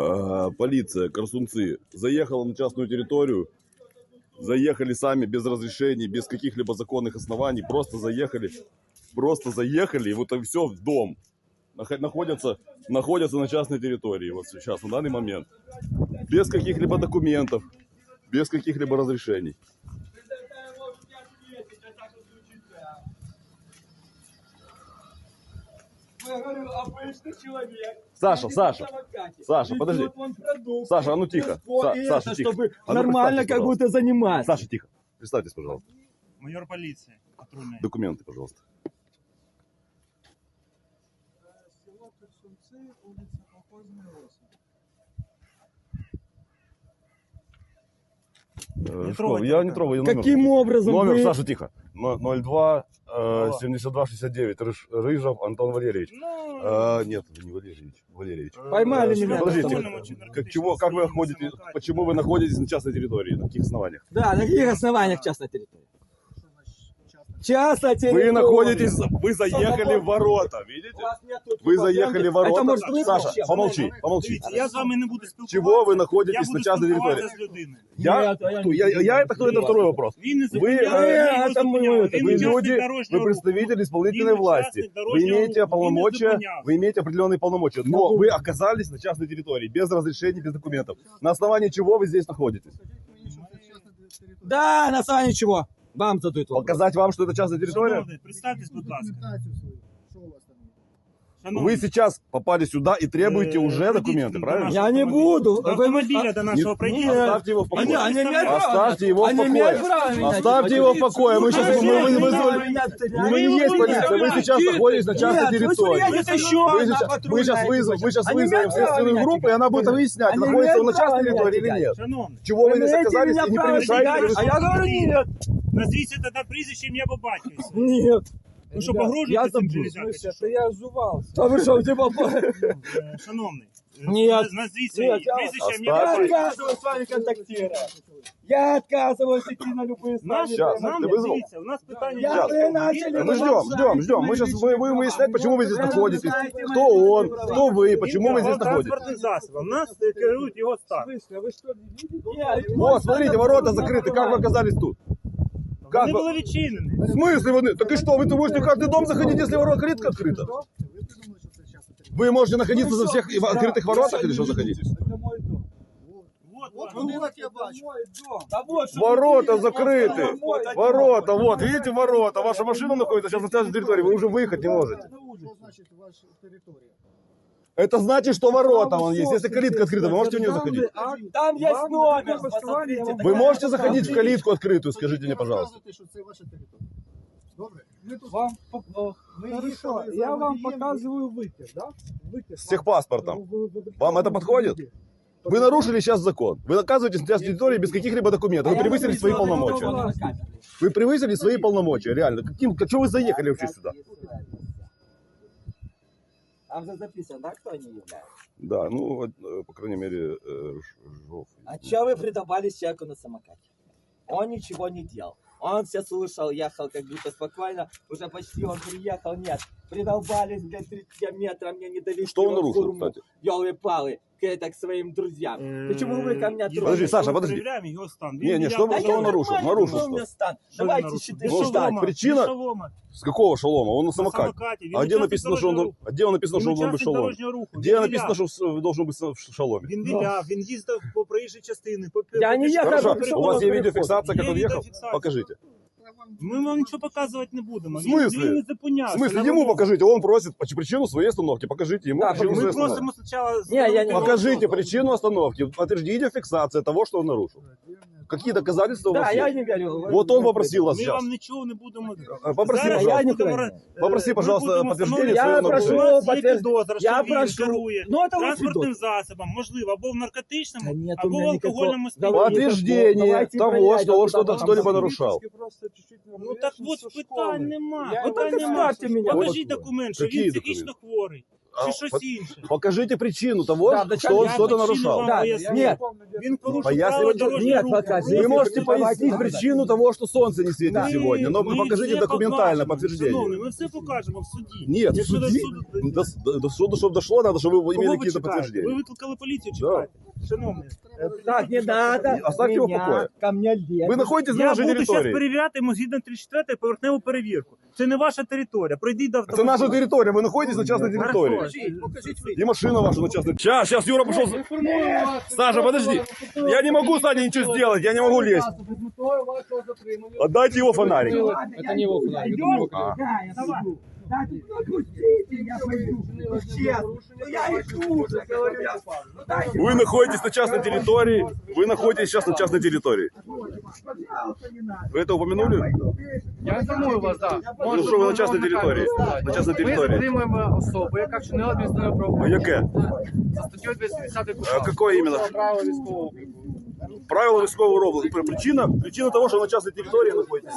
э, полиция, Корсунцы, заехала на частную территорию, заехали сами без разрешений, без каких-либо законных оснований, просто заехали, просто заехали, и вот и все в дом. Нах- Находятся, находятся на частной территории вот сейчас, на данный момент. Без каких-либо документов, без каких-либо разрешений. Я говорю, обычный человек. Саша, Саша. Саша, подожди. Саша, а ну тихо. Са- Саша, тихо. чтобы А ну нормально как будто заниматься. Саша, тихо. Представьтесь, пожалуйста. Майор полиции. Документы, пожалуйста. Село Корсунцы, улица Колхозная 8. Не что, трогайте я не трогаю, я номер. Каким образом Номер, вы... Саша, тихо. Но- 02 э, Алло. 72 69. Рыж- Рыжов Антон Валерьевич. Ну, Э, нет, это не Валерьевич. Валерьевич. э, Поймали живет меня. Подождите, как, чего, как вы состоянии, ходите, на самокате. почему вы находитесь на частной территории, на каких основаниях? Да, на каких основаниях частная территория? Что значит частная? Частная территория. Вы находитесь, вы заехали в ворота, видите? У вас нету Вы типа заехали в пленки. ворота. Это может быть Саша, вообще? помолчи, помолчи. Дивіться, я з вами не буду спілкуватися. Чего вы я находитесь буду на частной территории? спілкуватися з людиною. Я, Нет, а я кто, не я, буду. я это кто, это второй вопрос. Він не Вы, зупиняє, э, він його это мы, зупиняв. это Він Вы учасник люди, дорожнього вы руху. представитель исполнительной Він власти. учасник Вы дорожнього имеете руху. Він не полномочия, зупинявся. вы имеете определенные полномочия, но вы оказались на частной территории без разрешений, без документов. На основании чего вы здесь находитесь? Скажіть мені, що це частна територія. Да, на основании чего? Вам задают вопрос. Показать вам, что это частная территория? Шановний, представтесь, будь ласка. Шановний, Вы сейчас попали сюда и требуете э, уже пройдите документы, до правильно? Я не буду. До Вы- автомобиля до нашего Нет, пройдите. Оставьте его в Они, покое. они имеют право. Оставьте его в Они имеют покое. меня Оставьте его в покое. Мы сейчас мы, мы, не мы- мы стрелять. не есть полиция, вы сейчас находитесь на частной вы территории. Вы сейчас, мы патрульная сейчас, вызов, мы сейчас Они вызовем имеют право следственную меня группу, и она будет выяснять, Они находится он на имеют право частной меня территории или нет. Шановний, Чего вы здесь имеете оказались меня и не превышаете? А я говорю нет. назвіться тоді прізвище ім'я по батькові. Нет. Ви що, Ребят, погрожуєте я цим забыл. железякам, чи що? я жувался. Да вы что, типа... Е, Шановний, е, Ні. наз- назвіть своє Ні, я- прізвище ім'я Оставте. по Я батькові. отказываюсь с вами контактировать. Я отказываюсь идти на любые Наш, ставки. Щас, нам ты вызвал? дивіться, у нас питання. Я є. вы начали Мы ждем, ждем, ждем. Мы сейчас будем выяснять, почему вы здесь находитесь, кто он, кто вы, почему вы здесь находитесь. Транспортним засобом. Нас е, керують його стан. Слышь, вы что, не видите? Вот, смотрите, ворота закрыты, как вы оказались тут? Как Вони вы- були відчинені. В смысле вы? Так и что, вы можете в каждый дом заходить, если ворота открыто открыто? Ви придумали, що це частна територія. Вы можете находиться за всех в открытых воротах или что заходить? Это мой дом. Вот, От вот. ну, от я бачу. Мой дом. Да вот, что Ворота вы видите, закрыты. вот мой дом. Ворота, вот, видите, ворота. Ваша машина находится сейчас на частной территории, вы уже выехать не можете. Що значить ваша територія? Это значит, что ворота вон есть. Если калитка открыта, вы можете в нее заходить? А Там есть номер, посмотрите. Вы можете заходить в калитку открытую, скажите мне, Ви пожалуйста. розказуєте, що це ваша територія. Добре? Ми тут Вам по- о, Ми хорошо, їхали за я вам водієм. показываю вытяг, да? Вытяг. С техпаспортом. Вы- вы- вы- Вам это подходит? Вы нарушили сейчас закон. Вы оказываетесь на частной территории без каких-либо документов. Вы превысили свои полномочия. Вы превысили свои полномочия, реально. Каким, что вы заехали вообще сюда? Там же записано, да, кто они являются? Да, ну, вот, э, по крайней мере, э, Жов. А чё вы придавались человеку на самокате? Он ничего не делал. Он все слушал, ехал как будто спокойно. Уже почти он приехал. Нет, придолбались, блядь, 30 метров мне не довезли. Что он вот нарушил, хурму. кстати? Ёлы-палы, к, это, к своим друзьям. Почему вы ко мне Е, Подожди, трогаете? Саша, подожди. Перевіряємо його стан. Не, не, біля что вы- Да вас- что я он нарушил? нормально, Нарушил какой у что? меня стан? Що він Давайте нарушив? считай, Без Ну, считать. шолома, причина- без шолома, С какого шолома? Он на на самокате. самокаті. Він А где учасник написано, что он, дорожнього а где написано, Він что он должен быть учасник шолом? дорожнього руху. Где Він написано, виляв. что с- должен быть в шоломе? Він віляв, він їздив по проїжджій частині. По, Я не по- їхав, Хорошо, пришел у вас на есть переход. видеофиксация, как Є он ехал? відеофіксація. Покажите. Ми вам нічого показувати не будемо. В Він- смислі? Він не В зупинявся. смысле, На ему вимогу. покажите. Он просит поч- причину своей остановки. Покажите ему Да, причину Ми своей остановки. просимо спочатку... Не, я не- Покажите причину остановки. Подтверждите видеофиксация того, что он нарушил. Какие доказательства у Да, вас я есть? не верю. Вот он попросил вас Ми сейчас. вам нічого не будемо... А, Попроси, Зараз пожалуйста. я не будемо, знаю. е, Попроси, ми пожалуйста, будемо подтверждение встановлювати, своего що у нарушения. вас є Я прошу, підозра, я що він прошу. керує Ну, это ваш транспортним видос. засобом, можливо, або в наркотичному, Да нет у або в меня никакого- алкогольному Да сп'янінні. ладно. Подтверждение Давайте того, проверять, что он куда что-то там что-либо там нарушал. Просто чуть-чуть Ну так от питань нема. Я Питань так нема. оставьте меня. Покажіть Вот. документ, що Какие він психічно документы? хворий. а, чи щось по- інше. Покажите причину того, Да, да, что он я что-то причину нарушал. вам Да, поясню. нет. Він порушив Пояснювати- право дорожнього Нет, руху. покажи. Вы Если можете давайте пояснить надо. причину того, что солнце не светит Да. сегодня, но Ми покажите все документально покажемо. подтверждение. Шановний, ми все покажемо в суді. Нет, в Якщо до суде, суду- до, до, до суду, чтобы дошло, надо, чтобы вы Кого имели ви какие-то чекаєте? Ви подтверждения. викликали поліцію, Да. чекайте. Шановний, Так, не надо. Оставьте его в меня покое. Ко мне лезть. Вы находитесь на я нашей буду зараз территории. перевіряти йому згідно 34 поверхневу перевірку. Це не ваша територія. Пройдіть до Это автомобіля. наша территория, вы находитесь на частной территории. Покажіть, покажіть ви. И машина ваша на частной Сейчас, сейчас Юра пошел. Саша, подожди. Я не могу, Саня, ничего сделать, я не могу лезть. Отдайте его фонарик. Це не его фонарик, это А. Давай. Да, ты отпустите, я пойду. Ну, честно. Ну, я иду уже, говорю я. Дайте, Вы находитесь на частной территории. Вы находитесь сейчас на частной территории. пожалуйста, не надо. Вы это упомянули? Я інформую вас, так. Ну, що ви на частній території? На частній Ми території. затримуємо особу, яка вчинила адміністративне А правопорушення. яке? За статтю 210 А КУПАП. какое именно? Право військового обліку. Правила військового роботу. Причина, причина того, что на частной территории находитесь.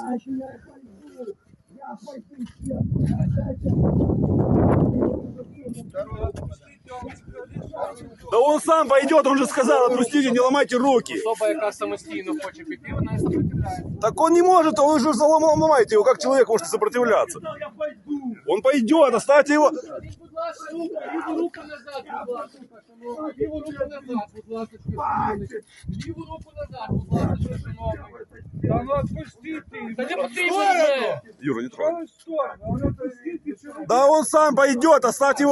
Да он сам пойдет, он же сказал, отпустите, не ломайте руки. Особа, яка самостійно хоче піти, вона не сопротивляється. Так он не может, он же залом- ломаете его, как человек может сопротивляться. Он пойдет, оставьте его. Будь ласка, ліву руку назад, будь ласка, шановний. Ліву руку назад, будь ласка, шановний. Ліву руку назад, будь ласка, шановний. Да ну отпустите. Та не потрібно мене. Юра, не трогай. Ну что? А ну отпустите, что вы Да он сам пойдет, оставьте его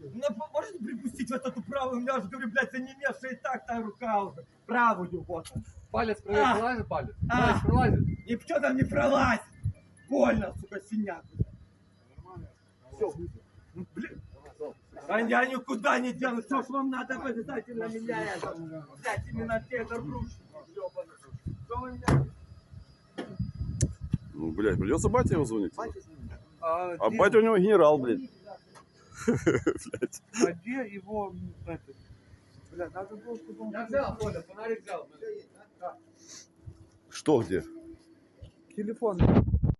Меня по- можете припустить вот эту правую? У меня же, говорю, блядь, занемевшая и так та рука уже. Правую вот. Палець А. пролазить, палець? А. Палець пролазить? И что там не пролазит? Больно, сука, синяк. Все, ну, блин. А я никуда не дену. Что ж вам надо обязательно меня это? Блядь, именно те это ёбаный. Что вы меня... Ну, блядь, придется батя его звонить. А, А где- батя у него генерал, блядь. Блядь. а где его м, этот? Бля, надо было, чтобы он... Я взяв, Оля, фонарик взяв. Что где? Телефон.